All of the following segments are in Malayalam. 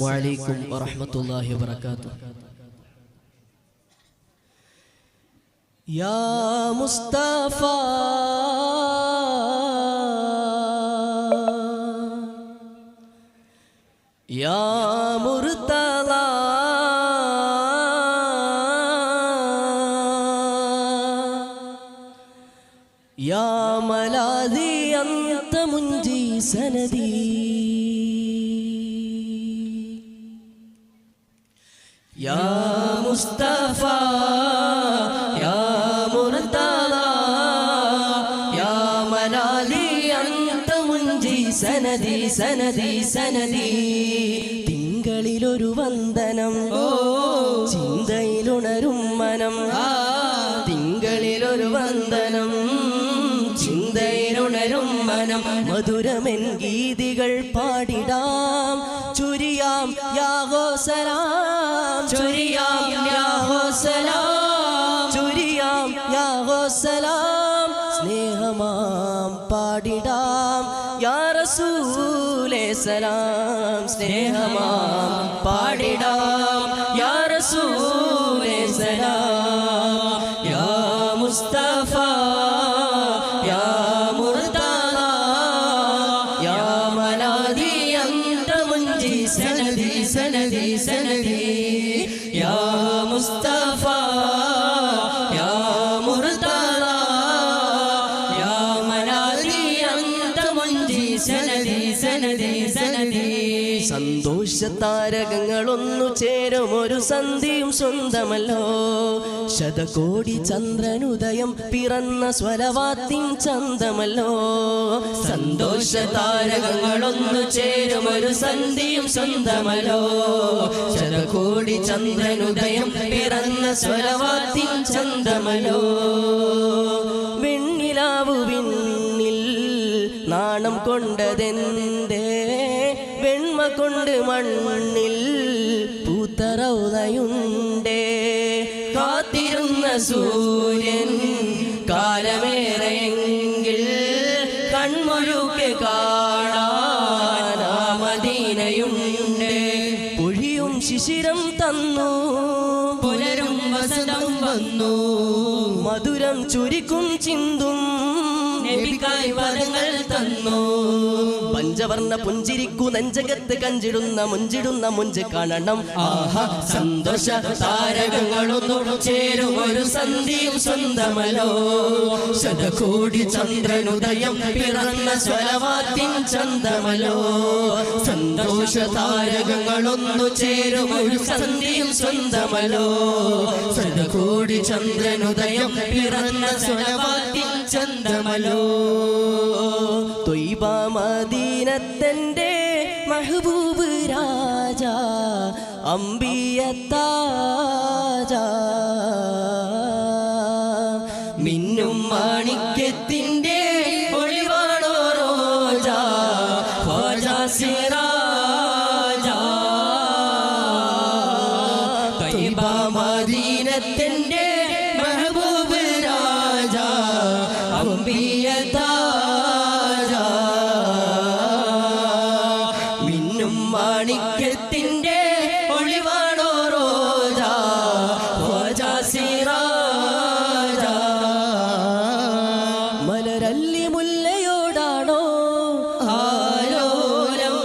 وعليكم ورحمة الله وبركاته. يا مصطفى. يا مرتلى يا ملاذي أنت منجي سندي. യാ മുസ്തഫ യാ മുർതള യാ മലാദി അന്ത മുഞ്ചി സനദി സനദി സനദി. തിങ്കളിലൊരു വന്ദനം ഓ. ചിന്തയിലുണരും മനം. തിങ്കളിലൊരു വന്ദനം ചിന്തയിലുണരും മനം. മധുരമെൻ ഗീതികൾ പാടിടാം چریام یا ہو سلام چریام یا ہو سلام چریام یا ہو سلام، سنیہمام پاڈیڈام یا رسول سلام، سنیہمام پاڈیڈام یا رسول سلام، یا مصطفیٰ സനദി യാ സന്തോഷ താരകങ്ങളൊന്നു ചേരും ഒരു സന്ധിയും സ്വന്തമല്ലോ. ശതകോടി ചന്ദ്രനുദയം പിറന്ന സ്വരവാത്തിൻ ചന്തമല്ലോ. സന്തോഷ താരകങ്ങളൊന്നു ചേരും ഒരു സന്ധിയും സ്വന്തമല്ലോ. ശതകോടി ചന്ദ്രനുദയം പിറന്ന സ്വരവാത്തിൻ ചന്തമല്ലോ. വെണ്ണിലാവു വിണ്ണിൽ നാണം കൊണ്ടതെന്തേ? വെണ്മ കൊണ്ട് മണ്ണിൽ പൂത്തറൗതയുണ്ടേ കാത്തിരുന്ന സൂര്യൻ കാലമേറെയെങ്കിൽ കൺമൊഴുക്കെ ആ പൊഴിയും ശിശിരം തന്നു. പുലരും വസന്തം വന്നു. മധുരം ചുരുക്കും ചിന്തും പഞ്ചവർണ പുഞ്ചിരിക്കു നെഞ്ചകത്ത് കഞ്ചിടുന്ന മുഞ്ചിടുന്ന മുഞ്ച് കാണണം. ആഹാ സന്തോഷ താരകങ്ങളൊന്നു ചേരും ഒരു സന്ധിയും സ്വന്തമല്ലോ. ശതകോടി ചന്ദ്രനുദയം പിറന്ന സ്വലവാത്തിൻ ചന്തമല്ലോ. സന്തോഷ താരകങ്ങളൊന്നു ചേരും ഒരു സന്ധിയും സ്വന്തമല്ലോ. ശതകോടി ചന്ദ്രനുദയം പിറന്ന സ്വരവാത്തിൻ ചന്തമല്ലോ തൊയ്ബ മദീനത്തന്റെ മഹബൂബ് രാജ അമ്പിയത്താജ മിന്നും മാണിക്യത്തിന്റെ ഒളിവാണോ രാജ മിന്നും മാണിക്യത്തിന്റെ ഒളിവാണോ റോജ? ഖ്വാജ സിറാജ. മലരല്ലി മുല്ലയോടാണോ ആലോലം?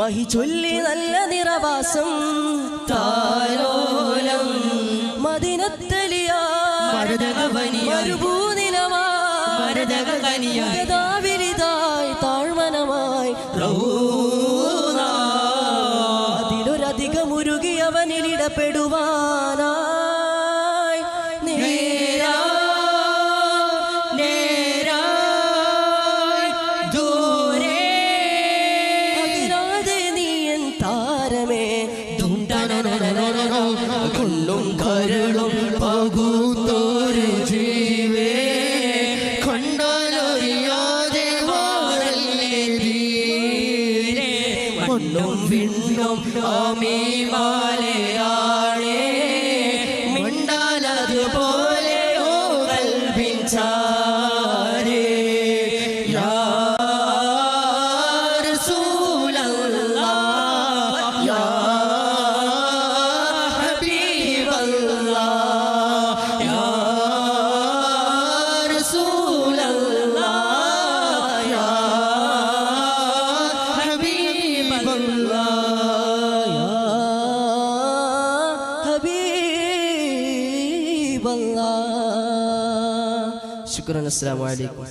മഹി ചൊല്ലി നല്ല നിറവാസം താരോലം മദിനത്തലിയ മരുഭൂനിലവാ ഗതാവിരിതായി താഴ്മനമായി. അതിലൊരധികമുരുകിയവനിലിടപെടുവാനായി മണ്ണും വിണ്ണും ആമീമാലയാണേ ശുക്രൻ അസ്സലാമു അലൈക്കും.